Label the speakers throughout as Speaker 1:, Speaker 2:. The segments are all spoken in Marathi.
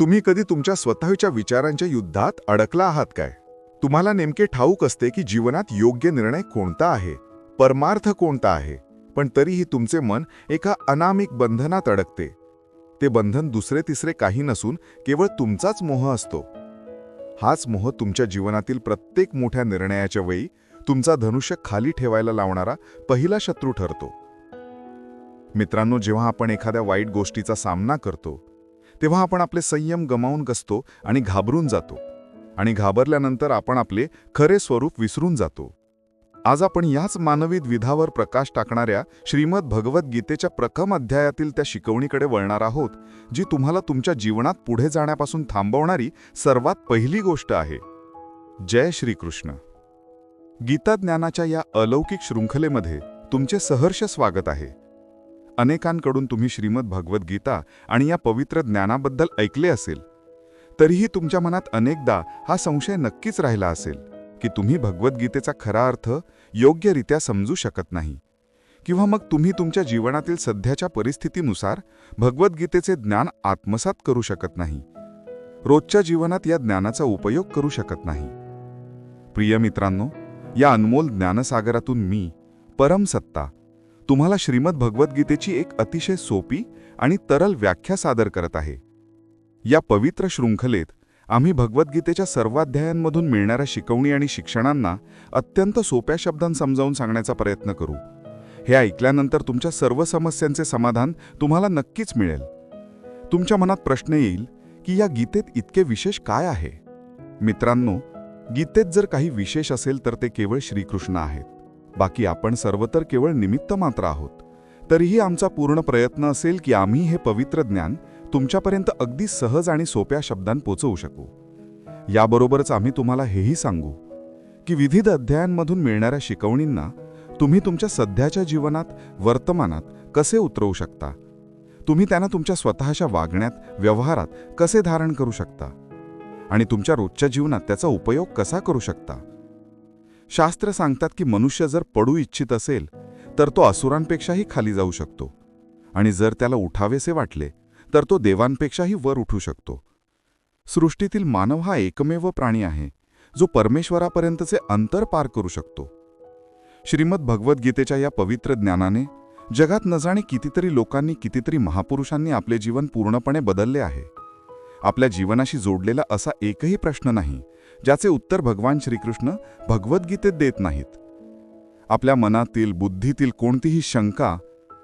Speaker 1: तुम्ही कधी तुमच्या स्वतःच्या विचारांच्या युद्धात अडकला आहात काय? तुम्हाला नेमके ठाऊक असते की जीवनात योग्य निर्णय कोणता आहे? परमार्थ कोणता आहे? पण तरीही तुमचे मन एका अनामिक बंधनात अडकते. ते बंधन दुसरे तिसरे काही नसून केवळ तुमचाच मोह असतो. हाच मोह तुमच्या जीवनातील प्रत्येक मोठ्या निर्णयाच्या वेळी तुमचा धनुष्य खाली ठेवायला लावणारा पहिला शत्रू ठरतो. मित्रांनो जेव्हा आपण एखाद्या वाईट गोष्टीचा सामना करतो तेव्हा आपण आपले संयम गमावून कसतो आणि घाबरून जातो. आणि घाबरल्यानंतर आपण आपले खरे स्वरूप विसरून जातो. आज आपण याच मानवी द्विधावर प्रकाश टाकणाऱ्या श्रीमद भगवद्गीतेच्या प्रथम अध्यायातील त्या शिकवणीकडे वळणार आहोत जी तुम्हाला तुमच्या जीवनात पुढे जाण्यापासून थांबवणारी सर्वात पहिली गोष्ट आहे. जय श्रीकृष्ण. गीता ज्ञानाच्या या अलौकिक शृंखलेमध्ये तुमचे सहर्ष स्वागत आहे. अनेकांकडून तुम्ही श्रीमद भगवद्गीता आणि या पवित्र ज्ञानाबद्दल ऐकले असेल तरीही तुमच्या मनात अनेकदा हा संशय नक्कीच राहिला असेल की तुम्ही भगवद्गीतेचा खरा अर्थ योग्यरित्या समजू शकत नाही. किंवा मग तुम्ही तुमच्या जीवनातील सध्याच्या परिस्थितीनुसार भगवद्गीतेचे ज्ञान आत्मसात करू शकत नाही. रोजच्या जीवनात या ज्ञानाचा उपयोग करू शकत नाही. प्रिय मित्रांनो या अनमोल ज्ञानसागरातून मी परमसत्ता तुम्हाला श्रीमद भगवद्गीतेची एक अतिशय सोपी आणि तरल व्याख्या सादर करत आहे. या पवित्र शृंखलेत आम्ही भगवद्गीतेच्या सर्वाध्यायांमधून मिळणाऱ्या शिकवणी आणि शिक्षणांना अत्यंत सोप्या शब्दांत समजावून सांगण्याचा प्रयत्न करू. हे ऐकल्यानंतर तुमच्या सर्व समस्यांचे समाधान तुम्हाला नक्कीच मिळेल. तुमच्या मनात प्रश्न येईल की या गीतेत इतके विशेष काय आहे? मित्रांनो गीतेत जर काही विशेष असेल तर ते केवळ श्रीकृष्ण आहेत. बाकी आपण सर्व तर केवळ निमित्त मात्र आहोत. तरीही आमचा पूर्ण प्रयत्न असेल की आम्ही हे पवित्र ज्ञान तुमच्यापर्यंत अगदी सहज आणि सोप्या शब्दांत पोचवू शकू. याबरोबरच आम्ही तुम्हाला हेही सांगू की विविध अध्यायांमधून मिळणाऱ्या शिकवणींना तुम्ही तुमच्या सध्याच्या जीवनात वर्तमानात कसे उतरवू शकता? तुम्ही त्यांना तुमच्या स्वतःच्या वागण्यात व्यवहारात कसे धारण करू शकता? आणि तुमच्या रोजच्या जीवनात त्याचा उपयोग कसा करू शकता? शास्त्र सांगतात की मनुष्य जर पडू इच्छित असेल तर तो असुरांपेक्षाही खाली जाऊ शकतो. आणि जर त्याला उठावेसे वाटले तर तो देवांपेक्षाही वर उठू शकतो. सृष्टीतील मानव हा एकमेव प्राणी आहे जो परमेश्वरापर्यंतचे अंतर पार करू शकतो. श्रीमद भगवद्गीतेच्या या पवित्र ज्ञानाने जगात न जाणे कितीतरी लोकांनी कितीतरी महापुरुषांनी आपले जीवन पूर्णपणे बदलले आहे. आपल्या जीवनाशी जोडलेला असा एकही प्रश्न नाही ज्याचे उत्तर भगवान श्रीकृष्ण भगवद्गीतेत देत नाहीत. आपल्या मनातील बुद्धीतील कोणतीही शंका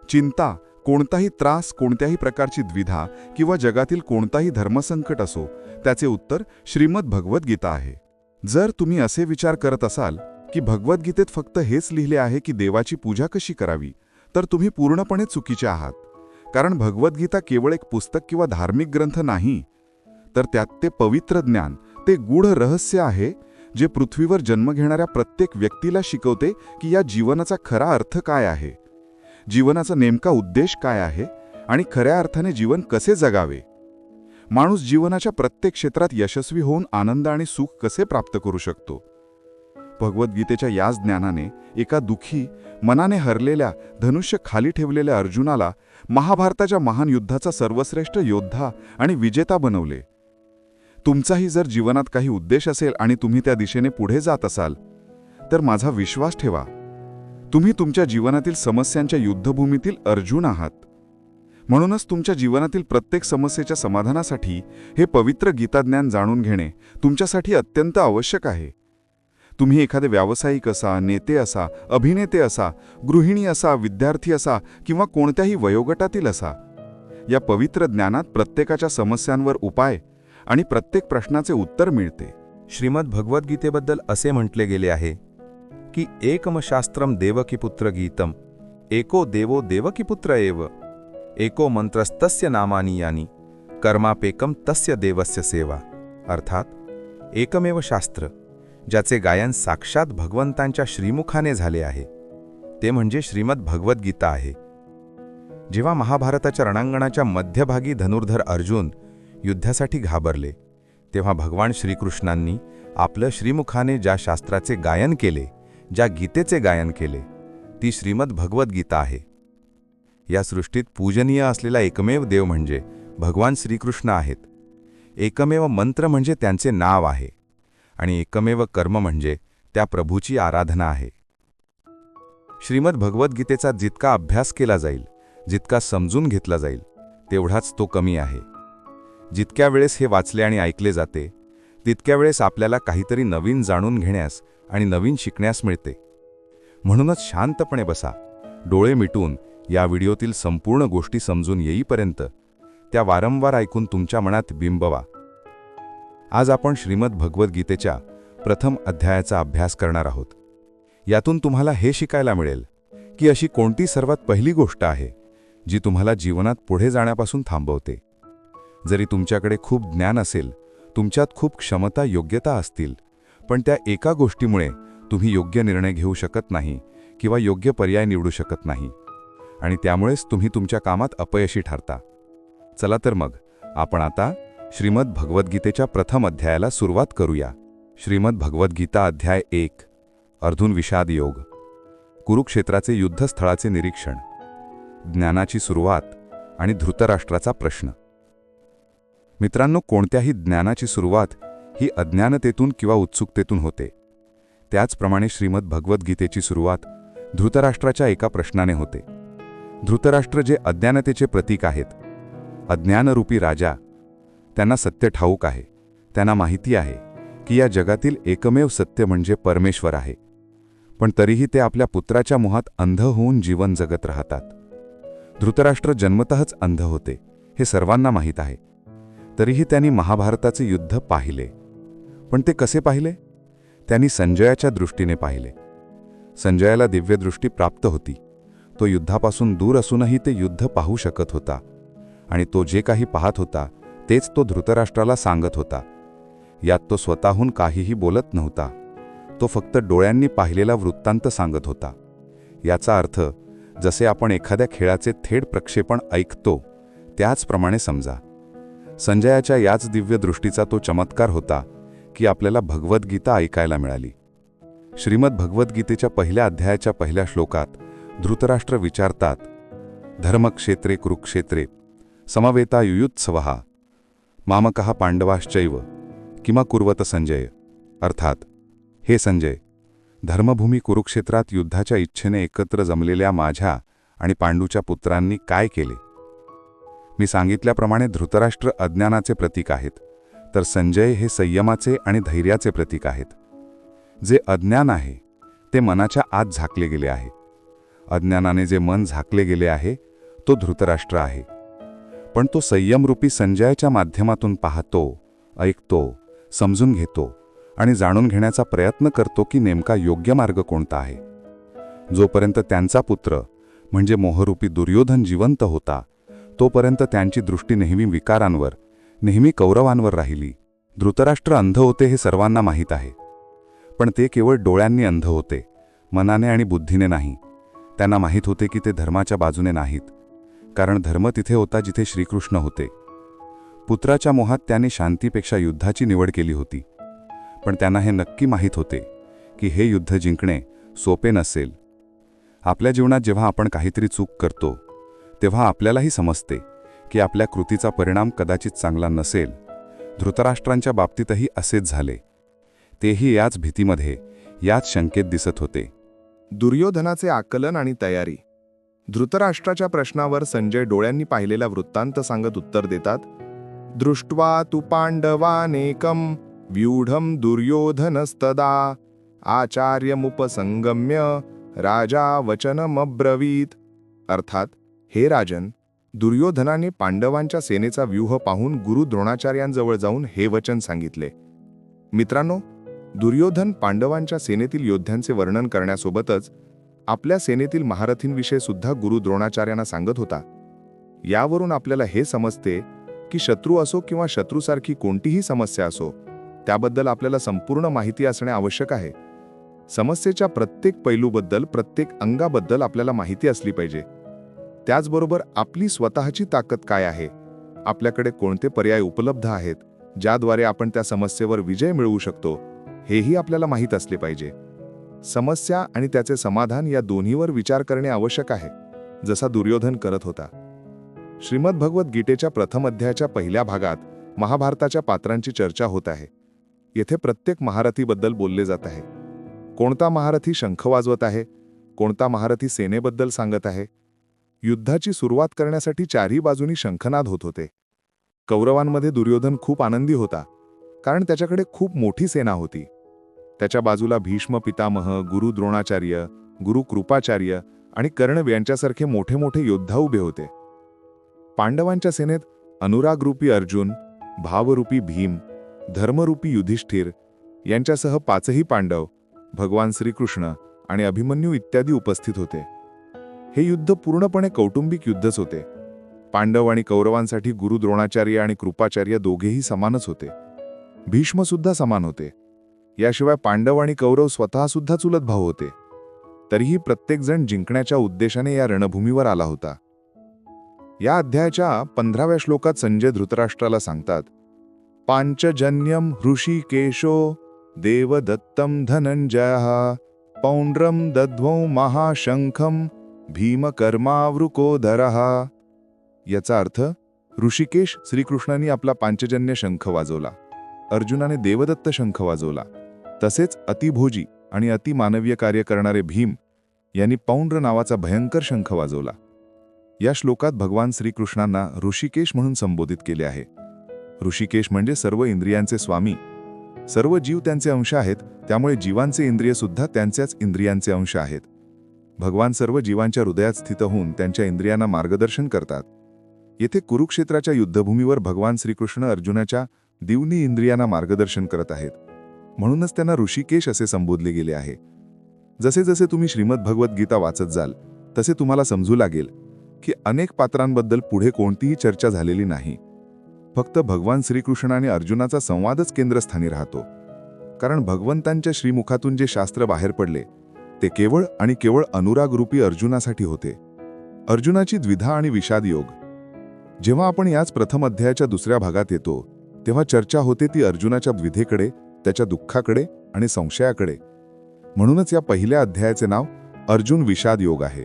Speaker 1: चिंता कोणताही त्रास कोणत्याही प्रकारची द्विधा किंवा जगातील कोणताही धर्मसंकट असो त्याचे उत्तर श्रीमद भगवद्गीता आहे. जर तुम्ही असे विचार करत असाल की भगवद्गीतेत फक्त हेच लिहिले आहे की देवाची पूजा कशी करावी तर तुम्ही पूर्णपणे चुकीचे आहात. कारण भगवद्गीता केवळ एक पुस्तक किंवा धार्मिक ग्रंथ नाही तर त्यात ते पवित्र ज्ञान ते गूढ रहस्य आहे जे पृथ्वीवर जन्म घेणाऱ्या प्रत्येक व्यक्तीला शिकवते की या जीवनाचा खरा अर्थ काय आहे. जीवनाचा नेमका उद्देश काय आहे आणि खऱ्या अर्थाने जीवन कसे जगावे. माणूस जीवनाच्या प्रत्येक क्षेत्रात यशस्वी होऊन आनंद आणि सुख कसे प्राप्त करू शकतो. भगवद्गीतेच्या याच ज्ञानाने एका दुखी मनाने हरलेल्या धनुष्य खाली ठेवलेल्या अर्जुनाला महाभारताच्या महान युद्धाचा सर्वश्रेष्ठ योद्धा आणि विजेता बनवले. तुमचाही जर जीवनात काही उद्देश असेल आणि तुम्ही त्या दिशेने पुढे जात असाल तर माझा विश्वास ठेवा. तुम्ही तुमच्या जीवनातील समस्यांच्या युद्धभूमीतील अर्जुन आहात. म्हणूनच तुमच्या जीवनातील प्रत्येक समस्येच्या समाधानासाठी हे पवित्र गीताज्ञान जाणून घेणे तुमच्यासाठी अत्यंत आवश्यक आहे. तुम्ही एखादे व्यावसायिक असा नेते असा अभिनेते असा गृहिणी असा विद्यार्थी असा किंवा कोणत्याही वयोगटातील असा या पवित्र ज्ञानात प्रत्येकाच्या समस्यांवर उपाय आणि प्रत्येक प्रश्नाचे उत्तर मिळते.
Speaker 2: श्रीमद भगवद्गीतेबद्दल असे म्हटले गेले आहे की एकमशास्त्रम देवकीपुत्र गीतम एको देवो देवकीपुत्र एव एको मंत्रस्तस्य नामानी यानी कर्मापेकम तस्य देवस्य सेवा अर्थात एकमेव शास्त्र ज्याचे गायन साक्षात भगवंतांच्या श्रीमुखाने झाले आहे. ते म्हणजे श्रीमद भगवद्गीता आहे. जेव्हा महाभारताच्या रणांगणाच्या मध्यभागी धनुर्धर अर्जुन युद्धासाठी घाबरले. तेव्हा भगवान श्रीकृष्णांनी आपलं श्रीमुखाने ज्या शास्त्राचे गायन केले ज्या गीतेचे गायन केले ती श्रीमद भगवद्गीता आहे. या सृष्टीत पूजनीय असलेला एकमेव देव म्हणजे भगवान श्रीकृष्ण आहेत.
Speaker 1: एकमेव मंत्र म्हणजे त्यांचे नाव आहे आणि एकमेव कर्म म्हणजे त्या प्रभूची आराधना आहे. श्रीमद भगवद्गीतेचा जितका अभ्यास केला जाईल जितका समजून घेतला जाईल तेवढाच तो कमी आहे. जितक्या वेळेस हे वाचले आणि ऐकले जाते तितक्या वेळेस आपल्याला काहीतरी नवीन जाणून घेण्यास आणि नवीन शिकण्यास मिळते. म्हणूनच शांतपणे बसा. डोळे मिटून या व्हिडिओतील संपूर्ण गोष्टी समजून येईपर्यंत त्या वारंवार ऐकून तुमच्या मनात बिंबवा. आज आपण श्रीमद भगवद्गीतेच्या प्रथम अध्यायाचा अभ्यास करणार आहोत. यातून तुम्हाला हे शिकायला मिळेल की अशी कोणती सर्वात पहिली गोष्ट आहे जी तुम्हाला जीवनात पुढे जाण्यापासून थांबवते. जरी तुमच्याकडे खूप ज्ञान असेल तुमच्यात खूप क्षमता योग्यता असतील पण त्या एका गोष्टीमुळे तुम्ही योग्य निर्णय घेऊ शकत नाही किंवा योग्य पर्याय निवडू शकत नाही. आणि त्यामुळेच तुम्ही तुमच्या कामात अपयशी ठरता. चला तर मग आपण आता श्रीमद भगवद्गीतेच्या प्रथम अध्यायाला सुरुवात करूया. श्रीमद भगवद्गीता अध्याय एक अर्धुन विषाद योग. कुरुक्षेत्राचे युद्धस्थळाचे निरीक्षण. ज्ञानाची सुरुवात आणि धृतराष्ट्राचा प्रश्न. मित्रांनो कोणत्याही ज्ञानाची सुरुवात ही अज्ञानतेतून किंवा उत्सुकतेतून होते. त्याचप्रमाणे श्रीमद भगवद्गीतेची सुरुवात धृतराष्ट्राच्या एका प्रश्नाने होते. धृतराष्ट्र जे अज्ञानतेचे प्रतीक आहेत अज्ञानरूपी राजा त्यांना सत्य ठाऊक आहे त्यांना माहिती आहे की या जगातील एकमेव सत्य म्हणजे परमेश्वर आहे. पण तरीही ते आपल्या पुत्राच्या मोहात अंध होऊन जीवन जगत राहतात. धृतराष्ट्र जन्मतःच अंध होते हे सर्वांना माहीत आहे. तरीही त्यांनी महाभारताचे युद्ध पाहिले. पण ते कसे पाहिले? त्यांनी संजयाच्या दृष्टीने पाहिले. संजयाला दिव्यदृष्टी प्राप्त होती. तो युद्धापासून दूर असूनही ते युद्ध पाहू शकत होता. आणि तो जे काही पाहत होता तेच तो धृतराष्ट्राला सांगत होता. यात तो स्वतःहून काहीही बोलत नव्हता. तो फक्त डोळ्यांनी पाहिलेला वृत्तांत सांगत होता. याचा अर्थ जसे आपण एखाद्या खेळाचे थेट प्रक्षेपण ऐकतो त्याचप्रमाणे समजा. संजयाच्या याच दिव्य दृष्टीचा तो चमत्कार होता की आपल्याला भगवद्गीता ऐकायला मिळाली. श्रीमद भगवद्गीतेच्या पहिल्या अध्यायाच्या पहिल्या श्लोकात धृतराष्ट्र विचारतात धर्मक्षेत्रे कुरुक्षेत्रे समवेता युयुत्सवहा मामकः पांडवाश्चैव किमा कुर्वत संजय अर्थात हे संजय धर्मभूमी कुरुक्षेत्रात युद्धाच्या इच्छेने एकत्र जमलेल्या माझ्या आणि पांडूच्या पुत्रांनी काय केले? मी सांगितल्याप्रमाणे धृतराष्ट्र अज्ञानाचे प्रतीक आहेत तर संजय हे संयमाचे आणि धैर्याचे प्रतीक आहेत. जे अज्ञान आहे ते मनाच्या आत झाकले गेले आहे. अज्ञानाने जे मन झाकले गेले आहे तो धृतराष्ट्र आहे. पण तो संयमरूपी संजयाच्या माध्यमातून पाहतो ऐकतो समजून घेतो आणि जाणून घेण्याचा प्रयत्न करतो की नेमका योग्य मार्ग कोणता आहे. जोपर्यंत त्यांचा पुत्र म्हणजे मोहरूपी दुर्योधन जिवंत होता तोपर्यंत त्यांची दृष्टी नेहमी विकारांवर नेहमी कौरवांवर राहिली. धृतराष्ट्र अंध होते हे सर्वांना माहीत आहे. पण ते केवळ डोळ्यांनी अंध होते मनाने आणि बुद्धीने नाही. त्यांना माहीत होते की ते धर्माच्या बाजूने नाहीत. कारण धर्म तिथे होता जिथे श्रीकृष्ण होते. पुत्राच्या मोहात त्याने शांतीपेक्षा युद्धाची निवड केली होती. पण त्यांना हे नक्की माहीत होते की हे युद्ध जिंकणे सोपे नसेल. आपल्या जीवनात जेव्हा आपण काहीतरी चूक करतो तेव्हा आपल्यालाही समजते की आपल्या कृतीचा परिणाम कदाचित चांगला नसेल. धृतराष्ट्रांच्या बाबतीतही असेच झाले. तेही याच भीतीमध्ये याच शंकेत दिसत होते.
Speaker 3: दुर्योधनाचे आकलन आणि तयारी. धृतराष्ट्राच्या प्रश्नावर संजय डोळ्यांनी पाहिलेला वृत्तांत सांगत उत्तर देतात दृष्ट्वा तु पांडवानेकम व्यूढम दुर्योधनस्तदा आचार्यमुपसंगम्य राजा वचनमब्रवीत. अर्थात हे राजन दुर्योधनाने पांडवांच्या सेनेचा व्यूह पाहून गुरु द्रोणाचार्यांजवळ जाऊन हे वचन सांगितले. मित्रांनो दुर्योधन पांडवांच्या सेनेतील योद्ध्यांचे वर्णन करण्यासोबतच आपल्या सेनेतील महारथींविषयी सुद्धा गुरु द्रोणाचार्यांना सांगत होता. यावरून आपल्याला हे समजते की शत्रू असो किंवा शत्रूसारखी कोणतीही समस्या असो त्याबद्दल आपल्याला संपूर्ण माहिती असणे आवश्यक आहे. समस्येच्या प्रत्येक पैलूबद्दल प्रत्येक अंगाबद्दल आपल्याला माहिती असली पाहिजे. त्याचबरोबर आपली स्वतःची ताकद काय आहे? आपल्याकडे कोणते पर्याय उपलब्ध आहेत ज्याद्वारे आपण त्या समस्येवर विजय मिळवू शकतो हेही आपल्याला माहीत असले पाहिजे. समस्या आणि त्याचे समाधान या दोन्हीवर विचार करणे आवश्यक आहे जसा दुर्योधन करत होता. श्रीमद भगवत गीतेच्या प्रथम अध्यायाच्या पहिल्या भागात
Speaker 1: महाभारताच्या पात्रांची चर्चा होत आहे. येथे प्रत्येक महारथीबद्दल बोलले जात आहे. कोणता महारथी शंख वाजवत आहे? कोणता महारथी सेनेबद्दल सांगत आहे? युद्धाची सुरुवात करण्यासाठी चारही बाजूनी शंखनाद होत होते. कौरवांमध्ये दुर्योधन खूप आनंदी होता कारण त्याच्याकडे खूप मोठी सेना होती. त्याच्या बाजूला भीष्म पितामह गुरु द्रोणाचार्य गुरु कृपाचार्य आणि कर्ण यांच्यासारखे मोठे मोठे योद्धा उभे होते. पांडवांच्या सेनेत अनुरागरूपी अर्जुन भावरूपी भीम धर्मरूपी युधिष्ठिर यांच्यासह पाचही पांडव भगवान श्रीकृष्ण आणि अभिमन्यू इत्यादी उपस्थित होते. हे युद्ध पूर्णपणे कौटुंबिक युद्धच होते. पांडव आणि कौरवांसाठी गुरु द्रोणाचार्य आणि कृपाचार्य दोघेही समानच होते. भीष्मसुद्धा समान होते. याशिवाय पांडव आणि कौरव स्वतःसुद्धा चुलत भाऊ होते. तरीही प्रत्येकजण जिंकण्याच्या उद्देशाने या रणभूमीवर आला होता. या अध्यायाच्या पंधराव्या श्लोकात संजय धृतराष्ट्राला सांगतात पांचजन्यम ऋषिकेशो देवदत्तम धनंजय पौंड्रम दध्वौ महाशंखम भीमकर्मावृकोधर याचा अर्थ ऋषिकेश श्रीकृष्णांनी आपला पांचजन्य शंख वाजवला. अर्जुनाने देवदत्त शंख वाजवला. तसेच अतिभोजी आणि अतिमानवीय कार्य करणारे भीम यांनी पौंड्र नावाचा भयंकर शंख वाजवला. या श्लोकात भगवान श्रीकृष्णांना ऋषिकेश म्हणून संबोधित केले आहे. ऋषिकेश म्हणजे सर्व इंद्रियांचे स्वामी. सर्व जीव त्यांचे अंश आहेत त्यामुळे जीवांचे इंद्रिय सुद्धा त्यांच्याच इंद्रियांचे अंश आहेत. भगवान सर्व जीवांच्या हृदयात स्थित होऊन त्यांच्या इंद्रियांना मार्गदर्शन करतात. येथे कुरुक्षेत्राच्या युद्धभूमीवर भगवान श्रीकृष्ण अर्जुनाच्या दिवनी इंद्रियांना मार्गदर्शन करत आहेत. म्हणूनच त्यांना ऋषिकेश असे संबोधले गेले आहे. जसे जसे तुम्ही श्रीमद भगवद्गीता वाचत जाल तसे तुम्हाला समजू लागेल की अनेक पात्रांबद्दल पुढे कोणतीही चर्चा झालेली नाही. फक्त भगवान श्रीकृष्ण आणि अर्जुनाचा संवादच केंद्रस्थानी राहतो. कारण भगवंतांच्या श्रीमुखातून जे शास्त्र बाहेर पडले ते केवळ आणि केवळ अनुरागरूपी अर्जुनासाठी होते. अर्जुनाची द्विधा आणि विषाद योग. जेव्हा आपण याच प्रथम अध्यायाच्या दुसऱ्या भागात येतो तेव्हा चर्चा होते ती अर्जुनाच्या द्विधेकडे त्याच्या दुःखाकडे आणि संशयाकडे. म्हणूनच या पहिल्या अध्यायाचे नाव अर्जुन विषाद योग आहे.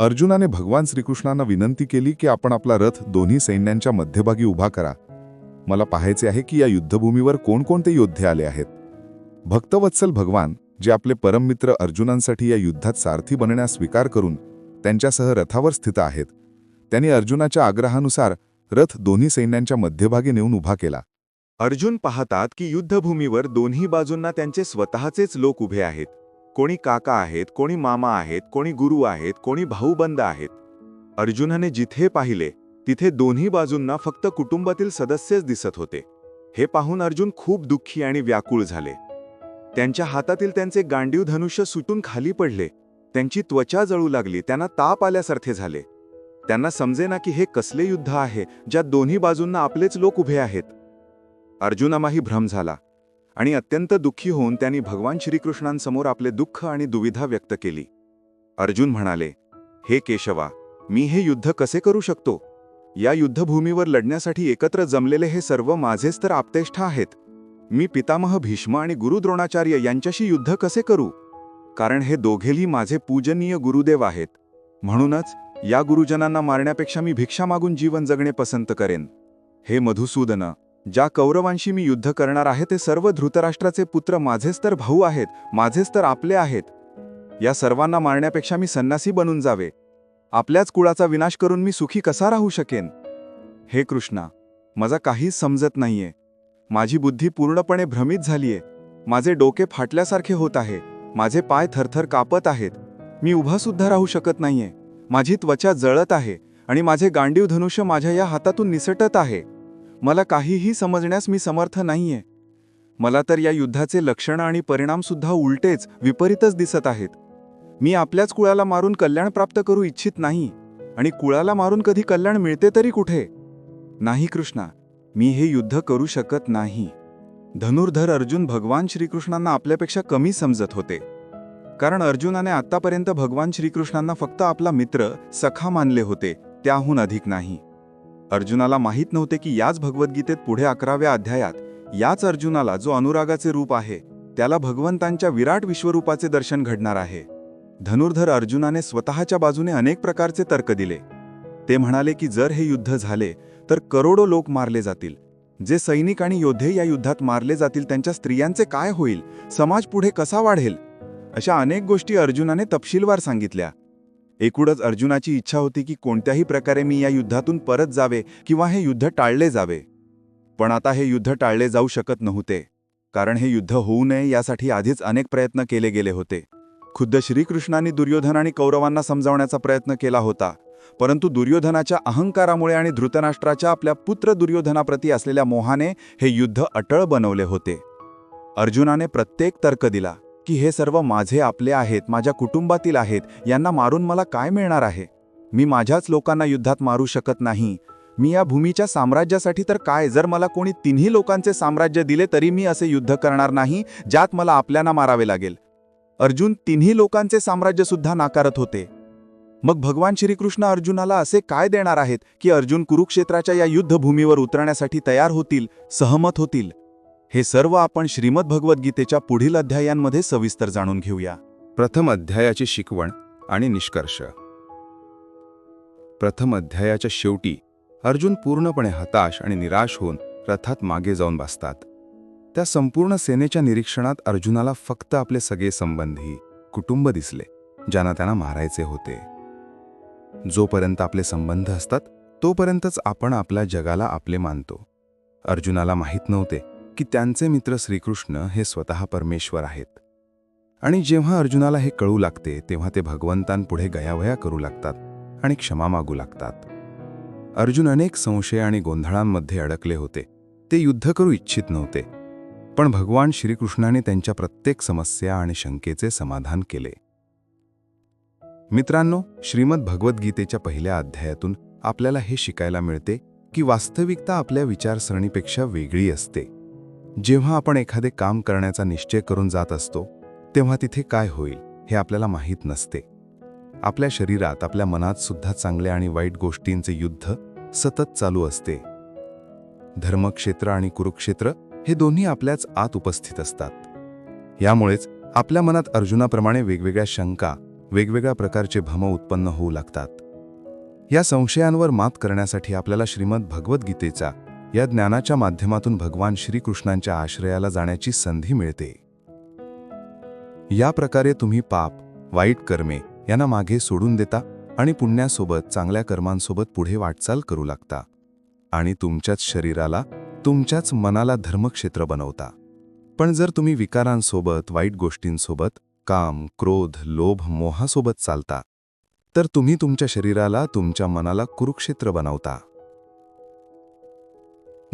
Speaker 1: अर्जुनाने भगवान श्रीकृष्णांना विनंती केली की आपण आपला रथ दोन्ही सैन्यांच्या मध्यभागी उभा करा. मला पाहायचे आहे की या युद्धभूमीवर कोणकोणते योद्धे आले आहेत? भक्तवत्सल भगवान जे आपले परममित्र अर्जुनांसाठी या युद्धात सारथी बनण्यास स्वीकार करून त्यांच्यासह रथावर स्थित आहेत. त्यांनी अर्जुनाच्या आग्रहानुसार रथ दोन्ही सैन्यांच्या मध्यभागी नेऊन उभा केला.
Speaker 4: अर्जुन पाहतात की युद्धभूमीवर दोन्ही बाजूंना त्यांचे स्वतःचेच लोक उभे आहेत. कोणी काका आहेत कोणी मामा आहेत कोणी गुरु आहेत कोणी भाऊबंद आहेत. अर्जुनाने जिथे पाहिले तिथे दोन्ही बाजूंना फक्त कुटुंबातील सदस्यच दिसत होते. हे पाहून अर्जुन खूप दुःखी आणि व्याकुळ झाले. त्यांच्या हातातील त्यांचे गांडीव धनुष्य सुटून खाली पडले. त्यांची त्वचा जळू लागली त्यांना ताप आल्यासारखे झाले. त्यांना समजेना की हे कसले युद्ध आहे ज्या दोन्ही बाजूंना आपलेच लोक उभे आहेत. अर्जुनामाही भ्रम झाला. आणि अत्यंत दुःखी होऊन त्यांनी भगवान श्रीकृष्णांसमोर आपले दुःख आणि दुविधा व्यक्त केली. अर्जुन म्हणाले हे केशवा मी हे युद्ध कसे करू शकतो? या युद्धभूमीवर लढण्यासाठी एकत्र जमलेले हे सर्व माझेच तर आपतेष्ठा आहेत. मी पितामह भीष्म आणि गुरु द्रोणाचार्य यांच्याशी युद्ध कसे करू? कारण हे दोघेही माझे पूजनीय गुरुदेव आहेत. म्हणूनच या गुरुजनांना मारण्यापेक्षा मी भिक्षा मागून जीवन जगणे पसंत करेन. हे मधुसूदन ज्या कौरवांशी मी युद्ध करणार आहे ते सर्व धृतराष्ट्राचे पुत्र माझेच तर भाऊ आहेत माझेच तर आपले आहेत. या सर्वांना मारण्यापेक्षा मी संन्यासी बनून जावे. आपल्याच कुळाचा विनाश करून मी सुखी कसा राहू शकेन? हे कृष्णा माझा काहीच समजत नाहीये. माझी बुद्धी पूर्णपणे भ्रमित झालीये. माझे डोके फाटल्यासारखे होत आहे. माझे पाय थरथर कापत आहेत. मी उभा सुद्धा राहू शकत नाहीये. माझी त्वचा जळत आहे आणि माझे गांडीव धनुष्य माझ्या या हातातून निसटत आहे. मला काहीही समजण्यास मी समर्थ नाहीये. मला तर या युद्धाचे लक्षण आणि परिणाम सुद्धा उलटेच विपरीतच दिसत आहेत. मी आपल्याच कुळाला मारून कल्याण प्राप्त करू इच्छित नाही. आणि कुळाला मारून कधी कल्याण मिळते तरी कुठे? नाही कृष्णा. मी हे युद्ध करू शकत नाही. धनुर्धर अर्जुन भगवान श्रीकृष्णांना आपल्यापेक्षा कमी समजत होते. कारण अर्जुनाने आतापर्यंत भगवान श्रीकृष्णांना फक्त आपला मित्र सखा मानले होते त्याहून अधिक नाही. अर्जुनाला माहीत नव्हते की याच भगवद्गीतेत पुढे अकराव्या अध्यायात याच अर्जुनाला जो अनुरागाचे रूप आहे त्याला भगवंतांच्या विराट विश्वरूपाचे दर्शन घडणार आहे. धनुर्धर अर्जुनाने स्वतःच्या बाजूने अनेक प्रकारचे तर्क दिले. ते म्हणाले की जर हे युद्ध झाले तर करोडो लोक मारले जातील.
Speaker 5: जे सैनिक आणि योद्धे या युद्धात मारले जातील त्यांच्या स्त्रियांचे काय होईल? समाज पुढे कसा वाढेल? अशा अनेक गोष्टी अर्जुनाने तपशीलवार सांगितल्या. एकूणच अर्जुनाची इच्छा होती की कोणत्याही प्रकारे मी या युद्धातून परत जावे किंवा हे युद्ध टाळले जावे. पण आता हे युद्ध टाळले जाऊ शकत नव्हते. कारण हे युद्ध होऊ नये यासाठी आधीच अनेक प्रयत्न केले गेले होते. खुद्द श्रीकृष्णांनी दुर्योधन आणि कौरवांना समजावण्याचा प्रयत्न केला होता. परंतु दुर्योधनाच्या अहंकारामुळे आणि धृतराष्ट्राच्या आपल्या पुत्र दुर्योधनाप्रती असलेल्या मोहाने हे युद्ध अटळ बनवले होते. अर्जुनाने प्रत्येक तर्क दिला की हे सर्व माझे आपले आहेत माझ्या कुटुंबातील आहेत यांना मारून मला काय मिळणार आहे? मी माझ्याच लोकांना युद्धात मारू शकत नाही. मी या भूमीच्या साम्राज्यासाठी तर काय? जर मला कोणी तिन्ही लोकांचे साम्राज्य दिले तरी मी असे युद्ध करणार नाही ज्यात मला आपल्याला मारावे लागेल. अर्जुन तिन्ही लोकांचे साम्राज्यसुद्धा नाकारत होते. मग भगवान श्रीकृष्ण अर्जुनाला असे काय देणार आहेत की अर्जुन कुरुक्षेत्राच्या या युद्धभूमीवर उतरण्यासाठी तयार होतील सहमत होतील? हे सर्व आपण श्रीमद भगवद्गीतेच्या पुढील अध्यायांमध्ये सविस्तर जाणून घेऊया.
Speaker 1: प्रथम अध्यायाची शिकवण आणि निष्कर्ष. प्रथम अध्यायाच्या शेवटी अर्जुन पूर्णपणे हताश आणि निराश होऊन रथात मागे जाऊन बसतात. त्या संपूर्ण सेनेच्या निरीक्षणात अर्जुनाला फक्त आपले सगळे संबंधी कुटुंब दिसले ज्यांना त्यांना मारायचे होते. जोपर्यंत आपले संबंध असतात तोपर्यंतच आपण आपल्या जगाला आपले मानतो. अर्जुनाला माहीत नव्हते की त्यांचे मित्र श्रीकृष्ण हे स्वतः परमेश्वर आहेत. आणि जेव्हा अर्जुनाला हे कळू लागते तेव्हा ते भगवंतांपुढे गयावया करू लागतात आणि क्षमा मागू लागतात. अर्जुन अनेक संशय आणि गोंधळांमध्ये अडकले होते. ते युद्ध करू इच्छित नव्हते. पण भगवान श्रीकृष्णाने त्यांच्या प्रत्येक समस्या आणि शंकेचे समाधान केले. मित्रांनो श्रीमद भगवद्गीतेच्या पहिल्या अध्यायातून आपल्याला हे शिकायला मिळते की वास्तविकता आपल्या विचारसरणीपेक्षा वेगळी असते. जेव्हा आपण एखादे काम करण्याचा निश्चय करून जात असतो तेव्हा तिथे काय होईल हे आपल्याला माहीत नसते. आपल्या शरीरात आपल्या मनात सुद्धा चांगल्या आणि वाईट गोष्टींचे युद्ध सतत चालू असते. धर्मक्षेत्र आणि कुरुक्षेत्र हे दोन्ही आपल्याच आत उपस्थित असतात. यामुळेच आपल्या मनात अर्जुनाप्रमाणे वेगवेगळ्या शंका वेगवेगळ्या प्रकारचे भ्रम उत्पन्न होऊ लागतात. या संशयांवर मात करण्यासाठी आपल्याला श्रीमद भगवद्गीतेचा या ज्ञानाच्या माध्यमातून भगवान श्रीकृष्णांच्या आश्रयाला जाण्याची संधी मिळते. या प्रकारे तुम्ही पाप वाईट कर्मे यांना मागे सोडून देता आणि पुण्यासोबत चांगल्या कर्मांसोबत पुढे वाटचाल करू लागता. आणि तुमच्याच शरीराला तुमच्याच मनाला धर्मक्षेत्र बनवता. पण जर तुम्ही विकारांसोबत वाईट गोष्टींसोबत काम क्रोध लोभ मोहासोबत चालता. तर तुम्ही तुमच्या शरीराला तुमच्या मनाला कुरुक्षेत्र बनवता.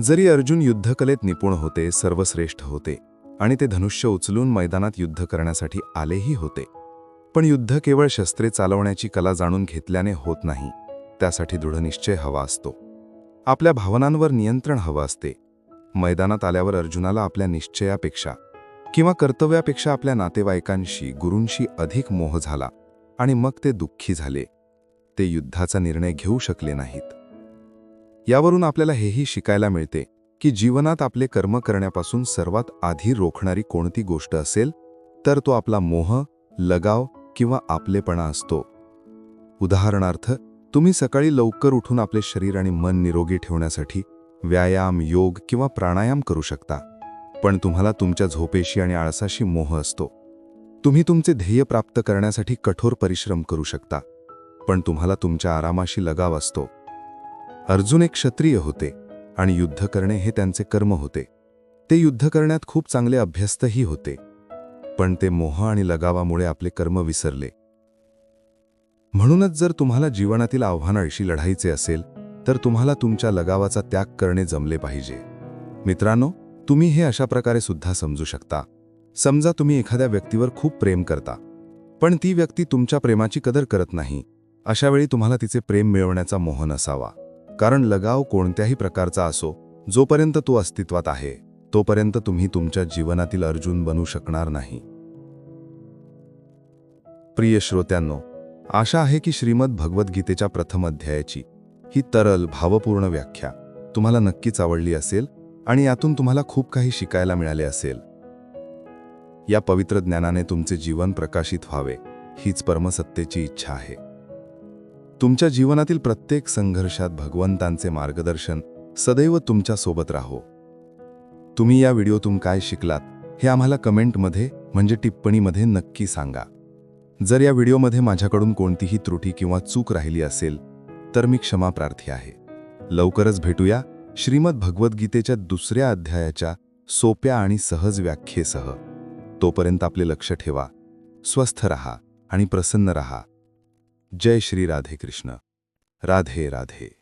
Speaker 1: जरी अर्जुन युद्धकलेत निपुण होते सर्वश्रेष्ठ होते आणि ते धनुष्य उचलून मैदानात युद्ध करण्यासाठी आलेही होते पण युद्ध केवळ शस्त्रे चालवण्याची कला जाणून घेतल्याने होत नाही त्यासाठी दृढनिश्चय हवा असतो. आपल्या भावनांवर नियंत्रण हवं असते. मैदानात आल्यावर अर्जुनाला आपल्या निश्चयापेक्षा किंवा कर्तव्यापेक्षा आपल्या नातेवाईकांशी गुरूंशी अधिक मोह झाला आणि मग ते दुःखी झाले. ते युद्धाचा निर्णय घेऊ शकले नाहीत. यावरून आपल्याला हेही शिकायला मिळते की जीवनात आपले कर्म करण्यापासून सर्वात आधी रोखणारी कोणती गोष्ट असेल तर तो आपला मोह लगाव किंवा आपलेपणा असतो. उदाहरणार्थ तुम्ही सकाळी लवकर उठून आपले शरीर आणि मन निरोगी ठेवण्यासाठी व्यायाम योग किंवा प्राणायाम करू शकता. पण तुम्हाला तुमच्या झोपेशी आणि आळसाशी मोह असतो. तुम्ही तुमचे ध्येय प्राप्त करण्यासाठी कठोर परिश्रम करू शकता. पण तुम्हाला तुमच्या आरामाशी लगाव असतो. अर्जुन एक क्षत्रिय होते आणि युद्ध करणे हे त्यांचे कर्म होते. ते युद्ध करण्यात खूप चांगले अभ्यस्तही होते. पण ते मोह आणि लगावामुळे आपले कर्म विसरले. म्हणूनच जर तुम्हाला जीवनातील आव्हानाशी लढायचे असेल तर तुम्हाला तुमच्या लगावाचा त्याग करणे जमले पाहिजे. मित्रांनो तुम्ही हे अशा प्रकारे सुद्धा समजू शकता. समजा तुम्ही एखाद्या व्यक्तीवर खूप प्रेम करता. पण ती व्यक्ती तुमच्या प्रेमाची कदर करत नाही. अशावेळी तुम्हाला तिचे प्रेम मिळवण्याचा मोहन असावा कारण लगाव कोणत्याही प्रकारचा असो जोपर्यंत तो अस्तित्वात आहे तोपर्यंत तुम्ही तुमच्या जीवनातील अर्जुन बनू शकणार नाही. प्रिय श्रोत्यांनो आशा आहे की श्रीमद भगवद्गीतेच्या प्रथम अध्यायाची ही तरल भावपूर्ण व्याख्या तुम्हाला नक्कीच आवडली असेल आणि यातून तुम्हाला खूप काही शिकायला मिळाले असेल. या पवित्र ज्ञानाने तुमचे जीवन प्रकाशित व्हावे हीच परमसत्तेची इच्छा आहे. तुमच्या जीवनातील प्रत्येक संघर्षात भगवंतांचे मार्गदर्शन सदैव तुमच्यासोबत राहो. तुम्ही या व्हिडिओतून काय शिकलात हे आम्हाला कमेंटमध्ये म्हणजे टिप्पणीमध्ये नक्की सांगा. जर या व्हिडिओमध्ये माझ्याकडून कोणतीही त्रुटी किंवा चूक राहिली असेल तर मी क्षमा प्रार्थी आहे. लवकरच भेटूया. श्रीमद भगवद्गीतेच्या दुसऱ्या अध्यायाच्या सोप्या आणि सहज व्याख्येसह. तोपर्यंत आपले लक्ष ठेवा. स्वस्थ रहा आणि प्रसन्न रहा. जय श्री राधे कृष्ण राधे राधे.